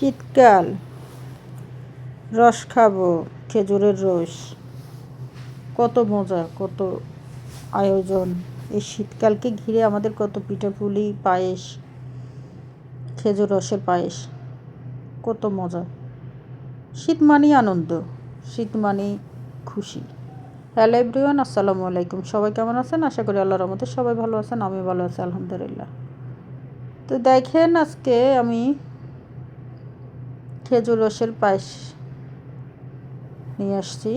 শীতকাল। রস খাব, খেজুরের রস। কত মজা, কত আয়োজন। এই শীতকালকে ঘিরে আমাদের কত পিঠাপুলি পায়েস, খেজুর রসের পায়েস। কত মজা। শীত মানেই আনন্দ, শীত মানেই খুশি। হ্যালো এভরিওয়ান, আসসালামু আলাইকুম। সবাই কেমন আছেন? আশা করি আল্লাহর রহমতে সবাই ভালো আছেন আমি ভালো আছি, আলহামদুলিল্লাহ। তো দেখেন আজকে আমি খেজুর রসের পায়েস নিয়ে আসছি।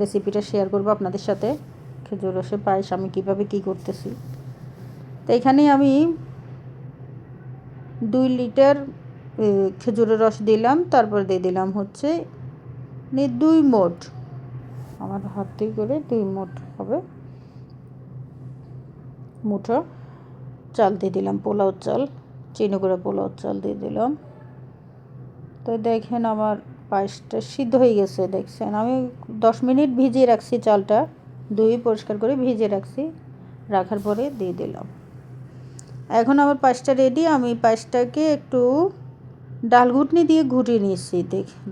রেসিপিটা শেয়ার করব আপনাদের সাথে। খেজুর রসের পায়েস আমি কীভাবে কি করতেছি। তো এখানে আমি দুই লিটার খেজুরের রস দিলাম। তারপর দিয়ে দিলাম হচ্ছে দুই মোট। আমার হাতে করে দুই মোট হবে। মুঠো চাল দিয়ে দিলাম, পোলাও চাল, চিনি করে পোলাও চাল দিয়ে দিলাম। তো দেখেন আমার পায়েসটা সিদ্ধ হয়ে গেছে, দেখছেন? আমি দশ মিনিট ভিজিয়ে রাখছি চালটা, ধুয়ে পরিষ্কার করে ভিজিয়ে রাখছি, রাখার পরে দিয়ে দিলাম। এখন আমার পায়েসটা রেডি আমি পায়েসটাকে একটু ডাল ঘুটনি দিয়ে ঘুটিয়ে নিয়েছি, দেখুন।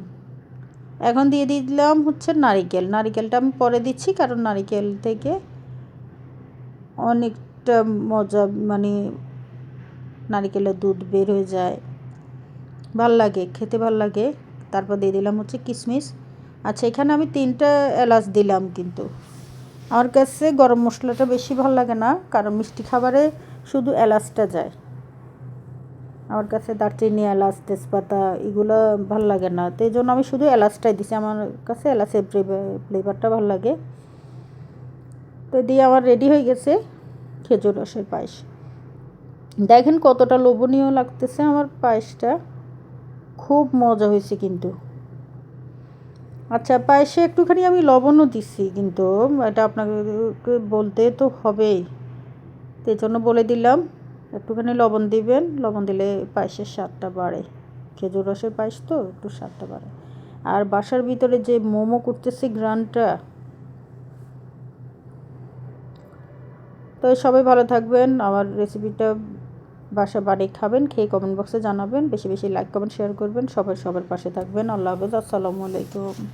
এখন দিয়ে দিলাম হচ্ছে নারিকেল, নারিকেলটা আমি পরে দিচ্ছি, কারণ নারিকেল থেকে অনেকটা মজা মানে নারিকেলের দুধ বের হয়ে যায়। ভালো লাগে, খেতে ভালো লাগে। তারপর দিয়ে দিলাম হচ্ছে কিশমিশ আচ্ছা এখানে আমি তিনটা এলাচ দিলাম কিন্তু। আমার কাছে গরম মশলাটা বেশি ভালো লাগে না, কারণ মিষ্টি খাবারে শুধু এলাচটা যায়। আমার কাছে দারচিনি, এলাচ, তেজপাতা এগুলো ভালো লাগে না। তো এই জন্য আমি শুধু এলাচটাই দিছি। আমার কাছে এলাচের ফ্লেভারটা ভালো লাগে। তো দিয়ে আমার রেডি হয়ে গেছে খেজুর রসের পায়েস। দেখেন কতটা লোভনীয় লাগতেছে আমার পায়েসটা। খুব মজা হয়েছে কিন্তু। আচ্ছা পায়েসে একটুখানি আমি লবণও দিচ্ছি কিন্তু, এটা আপনাকে বলতে তো হবেই। তো জন্য বলে দিলাম, একটুখানি লবণ দিবেন, লবণ দিলে পায়েসের স্বাদটা বাড়ে। খেজুর রসের পায়েস তো, একটু স্বাদটা বাড়ে। আর বাসার ভিতরে যে মোমো করতেছি গ্রানটা তো সবাই ভালো থাকবেন। আমার রেসিপিটা বাসা বাড়ি খাবেন, খেয়ে কমেন্ট বক্সে জানাবেন, বেশি বেশি লাইক কমেন্ট শেয়ার করবেন, সবাই সবার পাশে থাকবেন। আল্লাহ হাফেজ, আসসালামু আলাইকুম।